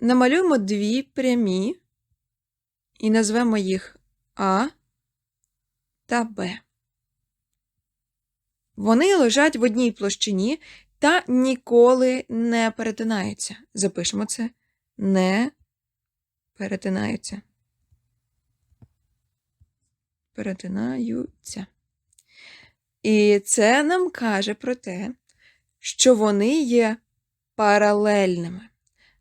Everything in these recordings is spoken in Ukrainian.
намалюємо дві прямі і назвемо їх А та Б. Вони лежать в одній площині та ніколи не перетинаються. Запишемо це не перетинаються. Перетинаються. І це нам каже про те, що вони є паралельними.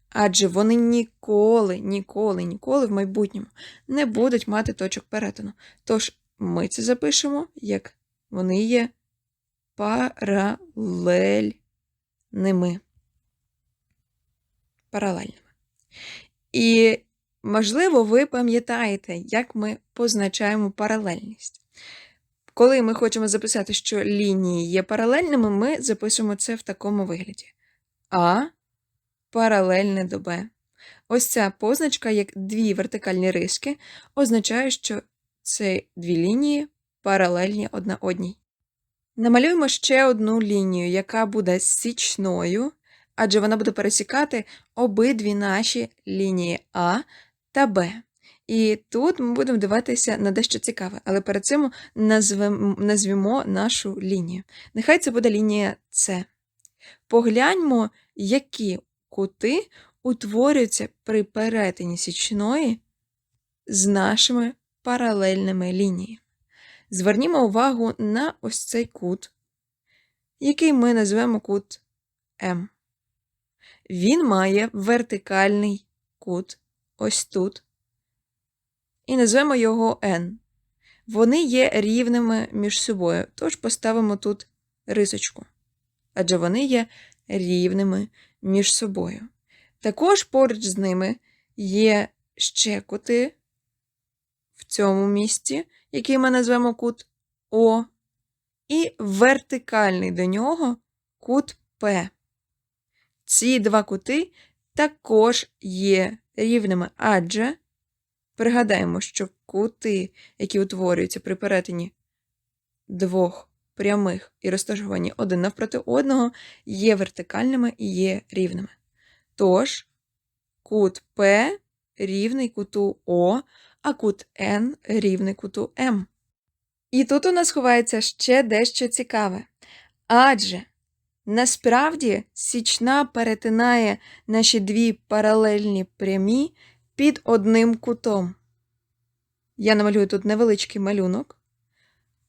Адже вони ніколи, ніколи, ніколи в майбутньому не будуть мати точок перетину. Тож ми це запишемо, як вони є паралельними. Паралельними. І, можливо, ви пам'ятаєте, як ми позначаємо паралельність. Коли ми хочемо записати, що лінії є паралельними, ми записуємо це в такому вигляді. А паралельне до Б. Ось ця позначка, як дві вертикальні риски, означає, що це дві лінії паралельні одна одній. Намалюємо ще одну лінію, яка буде січною, адже вона буде пересікати обидві наші лінії А та Б. І тут ми будемо дивитися на дещо цікаве, але перед цим назвемо, назвемо нашу лінію. Нехай це буде лінія С. Погляньмо, які кути утворюються при перетині січної з нашими паралельними лініями. Звернімо увагу на ось цей кут, який ми назвемо кут М. Він має вертикальний кут ось тут. І назвемо його N. Вони є рівними між собою, тож поставимо тут рисочку. Адже вони є рівними між собою. Також поруч з ними є ще кути в цьому місці, який ми назвемо кут О, і вертикальний до нього кут П. Ці два кути також є рівними, адже пригадаємо, що кути, які утворюються при перетині двох прямих і розташовані один навпроти одного, є вертикальними і є рівними. Тож, кут П рівний куту О, а кут N рівний куту М. І тут у нас ховається ще дещо цікаве. Адже насправді січна перетинає наші дві паралельні прямі під одним кутом. Я намалюю тут невеличкий малюнок.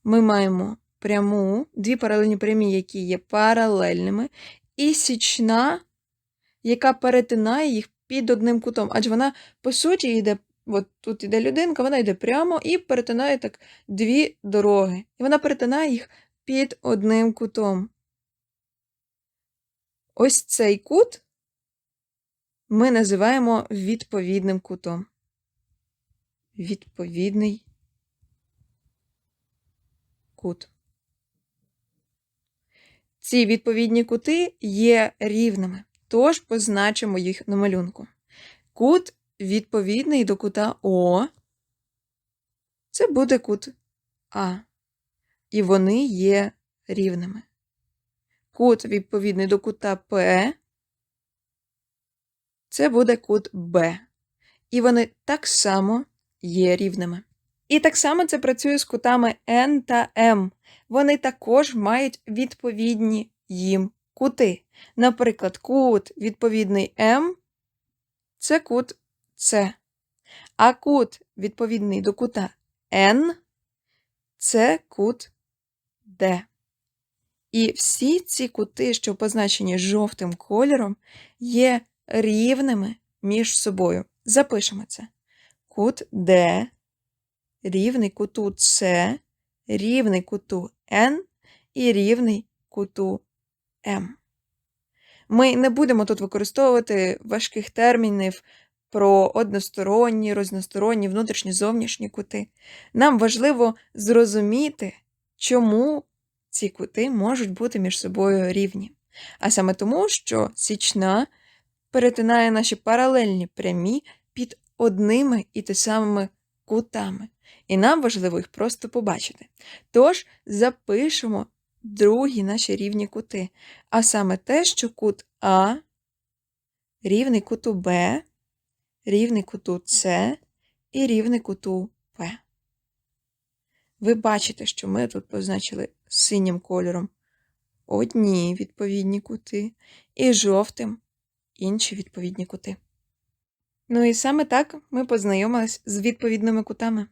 Ми маємо пряму, дві паралельні прямі, які є паралельними, і січна, яка перетинає їх під одним кутом. Адже вона, по суті, йде, от тут йде людинка, вона йде прямо і перетинає так дві дороги. І вона перетинає їх під одним кутом. Ось цей кут ми називаємо відповідним кутом. Відповідний кут. Ці відповідні кути є рівними, тож позначимо їх на малюнку. Кут відповідний до кута О. Це буде кут А. І вони є рівними. Кут відповідний до кута П. Це буде кут Б. І вони так само є рівними. І так само це працює з кутами N та M. Вони також мають відповідні їм кути. Наприклад, кут відповідний М це кут С. А кут відповідний до кута N це кут Д. І всі ці кути, що позначені жовтим кольором, є рівними між собою. Запишемо це. Кут Д рівний куту С, рівний куту N і рівний куту М. Ми не будемо тут використовувати важких термінів про односторонні, різносторонні, внутрішні зовнішні кути. Нам важливо зрозуміти, чому ці кути можуть бути між собою рівні. А саме тому, що січна перетинає наші паралельні прямі під одними і те самими кутами. І нам важливо їх просто побачити. Тож запишемо другі наші рівні кути, а саме те, що кут А рівний куту Б, рівний куту С і рівний куту П. Ви бачите, що ми тут позначили синім кольором одні відповідні кути і жовтим інші відповідні кути. Ну і саме так ми познайомились з відповідними кутами.